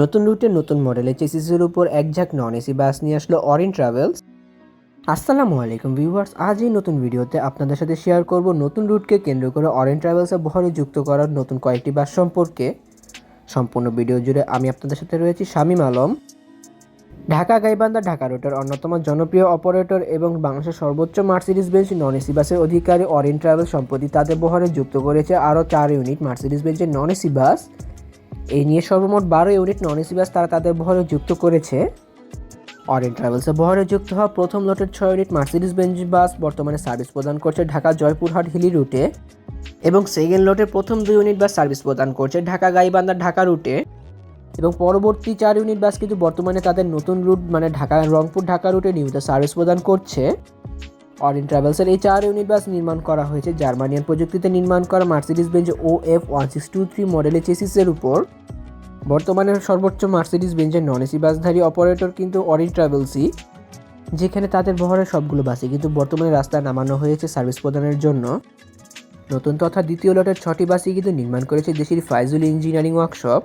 নতুন রুটের নতুন মডেলের চেসিসের উপর এক ঝাঁক নন এসি বাস নিয়ে আসলো অরিন ট্রাভেলস আসসালামু আলাইকুম ভিউয়ার্স আজ এই নতুন ভিডিওতে আপনাদের সাথে শেয়ার করব নতুন রুটকে কেন্দ্র করে অরেন ট্রাভেলসের বহরে যুক্ত করার নতুন কয়েকটি বাস সম্পর্কে। সম্পূর্ণ ভিডিও জুড়ে আমি আপনাদের সাথে রয়েছি শামীম আলম। ঢাকা গাইবান্ধা ঢাকা রুটের অন্যতম জনপ্রিয় অপারেটর এবং বাংলাদেশের সর্বোচ্চ মার্সিডিজ বেঞ্চ নন এসি বাসের অধিকারী অরেন ট্রাভেল সম্প্রতি তাদের বহরে যুক্ত করেছে আরও চার ইউনিট মার্সিডিস বেঞ্চের নন এসি বাস এই নিয়ে সর্বমোট বারো ইউনিট নন এসি বাস তারা তাদের বহরে যুক্ত করেছে। অরেন ট্রাভেলসের বহরে যুক্ত হওয়া প্রথম লটের ছয় ইউনিট মার্সিডিস বেঞ্চ বাস বর্তমানে সার্ভিস প্রদান করছে ঢাকা জয়পুরহাট হিলি রুটে এবং সেকেন্ড লটের প্রথম দুই ইউনিট বাস সার্ভিস প্রদান করছে ঢাকা গাইবান্ধা ঢাকা রুটে এবং পরবর্তী চার ইউনিট বাস কিন্তু বর্তমানে তাদের নতুন রুট মানে ঢাকা রংপুর ঢাকা রুটে নিয়মিত সার্ভিস প্রদান করছে। অরিন ট্রাভেলসের এই চার ইউনিট বাস নির্মাণ করা হয়েছে জার্মানিয়ান প্রযুক্তিতে নির্মাণ করা Mercedes Benz O F one six two three মডেলের চেসিসের উপর। বর্তমানে সর্বোচ্চ মার্সিডিস বেঞ্চের নন এসি বাসধারী অপারেটর কিন্তু অরিন ট্রাভেলসই যেখানে তাদের বহরের সবগুলো বাসই কিন্তু বর্তমানে রাস্তায় নামানো হয়েছে সার্ভিস প্রদানের জন্য। নতুন তথা দ্বিতীয় লটের ছটি বাসই কিন্তু নির্মাণ করেছে দেশের ফাইজুল ইঞ্জিনিয়ারিং ওয়ার্কশপ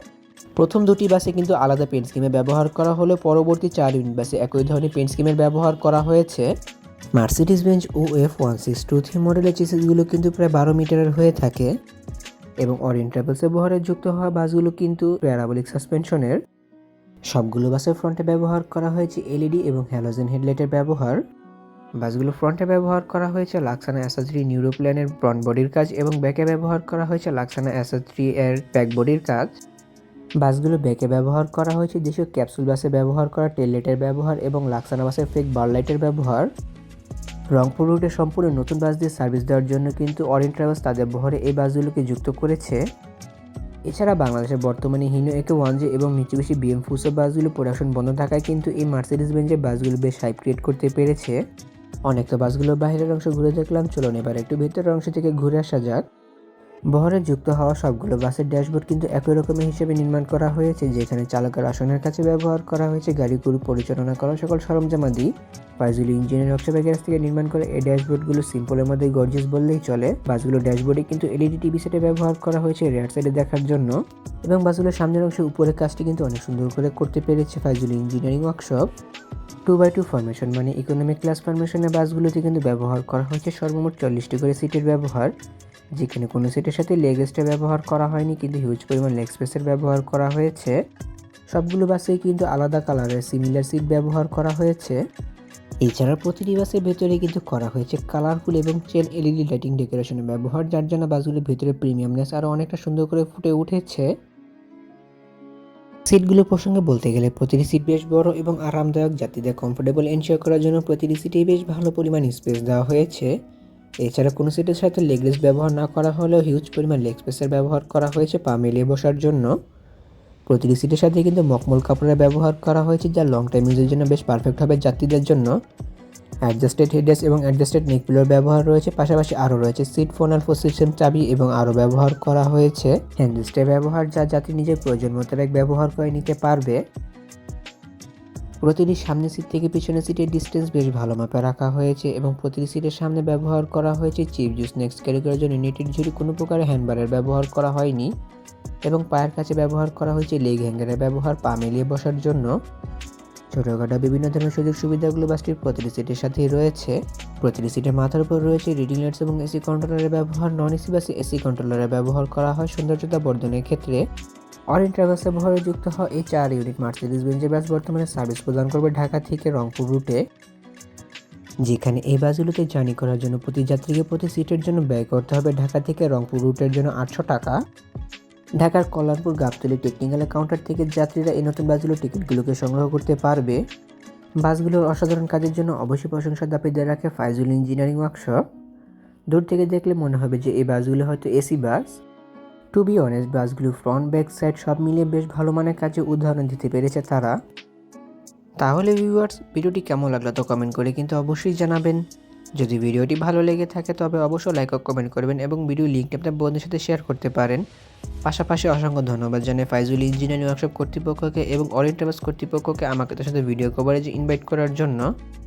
প্রথম দুটি বাসে কিন্তু আলাদা পেন্ট স্কিমে ব্যবহার করা হলেও পরবর্তী চার ইউনিট বাসে একই ধরনের পেন্ট স্কিমের ব্যবহার করা হয়েছে। Mercedes Benz O F one six two three মডেলের চেসিসগুলো কিন্তু প্রায় বারো মিটারের হয়ে থাকে এবং অরিয়েন্ট ট্রাভেলসের বহরে যুক্ত হওয়া বাসগুলো কিন্তু প্যারাবলিক সাসপেনশনের। সবগুলো বাসের ফ্রন্টে ব্যবহার করা হয়েছে এলইডি এবং হ্যালোজেন হেডলাইটের ব্যবহার। বাসগুলো ফ্রন্টে ব্যবহার করা হয়েছে লাক্সানা অ্যাসাথ্রি নিউরোপ্ল্যানের ফ্রন্ট বডির কাজ এবং ব্যাকে ব্যবহার করা হয়েছে লাক্সানা অ্যাসাথ্রি এর ব্যাক বডির কাজ। বাসগুলো ব্যাকে ব্যবহার করা হয়েছে দেশীয় ক্যাপসুল বাসে ব্যবহার করা টেললেটের ব্যবহার এবং লাক্সানা বাসের ফেক বারলাইটের ব্যবহার। রংপুর রুটে সম্পূর্ণ নতুন বাস দিয়ে সার্ভিস দেওয়ার জন্য কিন্তু অরিন ট্রাভেলস তাদের বহরে এই বাসগুলোকে যুক্ত করেছে। এছাড়া বাংলাদেশের বর্তমানে হিনো একে ওয়ান জে এবং মিচুবিশি বিএম ফুসো বাসগুলো প্রোডাকশন বন্ধ থাকায় কিন্তু এই মার্সিডিজ বেঞ্জের বাসগুলো বেশ হাইপ ক্রিয়েট করতে পেরেছে। অনেক তো বাসগুলোর বাইরের অংশ ঘুরে দেখলাম, চলুন এবার একটু ভেতরের অংশ থেকে ঘুরে আসা যাক। বহরে যুক্ত হওয়া সবগুলো বাসের ড্যাশবোর্ড কিন্তু একই রকমের হিসেবে নির্মাণ করা হয়েছে, যেখানে চালকের আসনের কাছে ব্যবহার করা হয়েছে গাড়িগুলো পরিচালনা করা সকল সরঞ্জামাদি ফাইজুল ইঞ্জিনিয়ার ওয়ার্কশপের গ্যাস থেকে নির্মাণ করে এই ড্যাশবোর্ডগুলো সিম্পলের মধ্যে গর্জিয়াস বললেই চলে। বাসগুলো ড্যাশবোর্ডে কিন্তু এলইডি টিভি সেটে ব্যবহার করা হয়েছে রেয়ার সাইডে দেখার জন্য। এবং বাসগুলোর সামনের অংশে উপরের কাজটি কিন্তু অনেক সুন্দর করে করতে পেরেছে Faizul engineering workshop. Two by two formation মানে ইকোনমিক ক্লাস ফরমেশনের বাসগুলোতে কিন্তু ব্যবহার করা হয়েছে সর্বমোট চল্লিশটি করে সিটের ব্যবহার। যেখানে কোনো সিটের সাথে লেগ রেস্টের ব্যবহার করা হয়নি, কিন্তু হিউজ পরিমাণ লেগ স্পেসের ব্যবহার করা হয়েছে। সবগুলো বাসেই কিন্তু আলাদা কালারের সিমিলার সিট ব্যবহার করা হয়েছে। এছাড়া প্রতিটি বাসের ভেতরে কিন্তু করা হয়েছে কালারফুল এবং চেন এলইডি লাইটিং ডেকোরেশনের ব্যবহার, যার জন্য বাসগুলোর ভেতরে প্রিমিয়ামনেস আরও অনেকটা সুন্দর করে ফুটে উঠেছে। সিটগুলো প্রসঙ্গে বলতে গেলে প্রতিটি সিট বেশ বড় এবং আরামদায়ক যাত্রীদের কমফোর্টেবল এনশিওর করার জন্য প্রতিটি সিটেই বেশ ভালো পরিমাণ স্পেস দেওয়া হয়েছে। এছাড়া কোনো সিটের সাথে লেগ রেস্ট ব্যবহার না করা হলেও হিউজ পরিমাণ লেগ স্পেসের ব্যবহার করা হয়েছে পা মিলিয়ে বসার জন্য। প্রতিটি সিটের সাথে কিন্তু মকমল কাপড়ের ব্যবহার করা হয়েছে, যা লং টাইম ইউজের জন্য বেশ পারফেক্ট হবে যাত্রীদের জন্য। অ্যাডজাস্টেড হেডেস এবং অ্যাডজাস্টেড নেকপিলোর ব্যবহার রয়েছে, পাশাপাশি আরও রয়েছে সিট ফোন আর সিস্টেম চাবি এবং আরও ব্যবহার করা হয়েছে। হ্যান্ডেলস্টের ব্যবহার, যা যাত্রী নিজের প্রয়োজন মোতাবেক ব্যবহার করে নিতে পারবে। প্রতিটি সামনের সিট থেকে পিছনের সিটের ডিস্টেন্স বেশ ভালো মাপে রাখা হয়েছে এবং প্রতিটি সিটের সামনে ব্যবহার করা হয়েছে চিপ জুস নেক্সট ক্যারি করার জন্য নেটের ঝুড়ি কোনো প্রকারের হ্যান্ডবারের ব্যবহার করা হয়নি এবং পায়ের কাছে ব্যবহার করা হয়েছে লেগ হ্যাঙ্গারের ব্যবহার পা মিলিয়ে বসার জন্য। ছোটোখাটো বিভিন্ন ধরনের সুযোগ সুবিধাগুলো বাসটির প্রতিটি সিটের সাথেই রয়েছে। প্রতিটি সিটের মাথার উপর রয়েছে রিডিং লাইটস এবং এসি কন্ট্রোলারের ব্যবহার নন এসি বাসে এসি কন্ট্রোলারের ব্যবহার করা হয় সৌন্দর্যতা বর্ধনের ক্ষেত্রে। অরিন ট্রাভেলসের বহরে যুক্ত হওয়া এই চার ইউনিট মার্সিডিজ বেঞ্জের বাস বর্তমানে সার্ভিস প্রদান করবে ঢাকা থেকে রংপুর রুটে। যেখানে এই বাসগুলোতে জার্নি করার জন্য প্রতি যাত্রীকে প্রতি সিটের জন্য ব্যয় করতে হবে ঢাকা থেকে রংপুর রুটের জন্য আটশো টাকা। ঢাকার কল্যাণপুর গাবতলী টেকনিক্যাল কাউন্টার থেকে যাত্রীরা এই নতুন বাসগুলোর টিকিটগুলোকে সংগ্রহ করতে পারবে। বাসগুলোর অসাধারণ কাজের জন্য অবশ্যই প্রশংসা দাবিদার রাখে ফাইজুল ইঞ্জিনিয়ারিং ওয়ার্কশপ দূর থেকে দেখলে মনে হবে যে এই বাসগুলো হয়তো AC bus to be honest বাসগুলো ফ্রন্ট ব্যাক সাইড সব মিলিয়ে বেশ ভালো মানের কাজে উদাহরণ দিতে পেরেছে তারা। তাহলে ভিউয়ার্স ভিডিওটি কেমন লাগল তো কমেন্ট করে কিন্তু অবশ্যই জানাবেন। যদি ভিডিওটি ভালো লেগে থাকে তবে অবশ্যই লাইক ও কমেন্ট করবেন এবং ভিডিও লিঙ্কটি আপনার বন্ধুদের সাথে শেয়ার করতে পারেন। পাশাপাশি অসংখ্য ধন্যবাদ জানাই ফাইজুল ইঞ্জিনিয়ারিং ওয়ার্কশপ কর্তৃপক্ষকে এবং অরিয়েন্টাবাস কর্তৃপক্ষকে আমাকে তার সাথে ভিডিও কভারেজে ইনভাইট করার জন্য।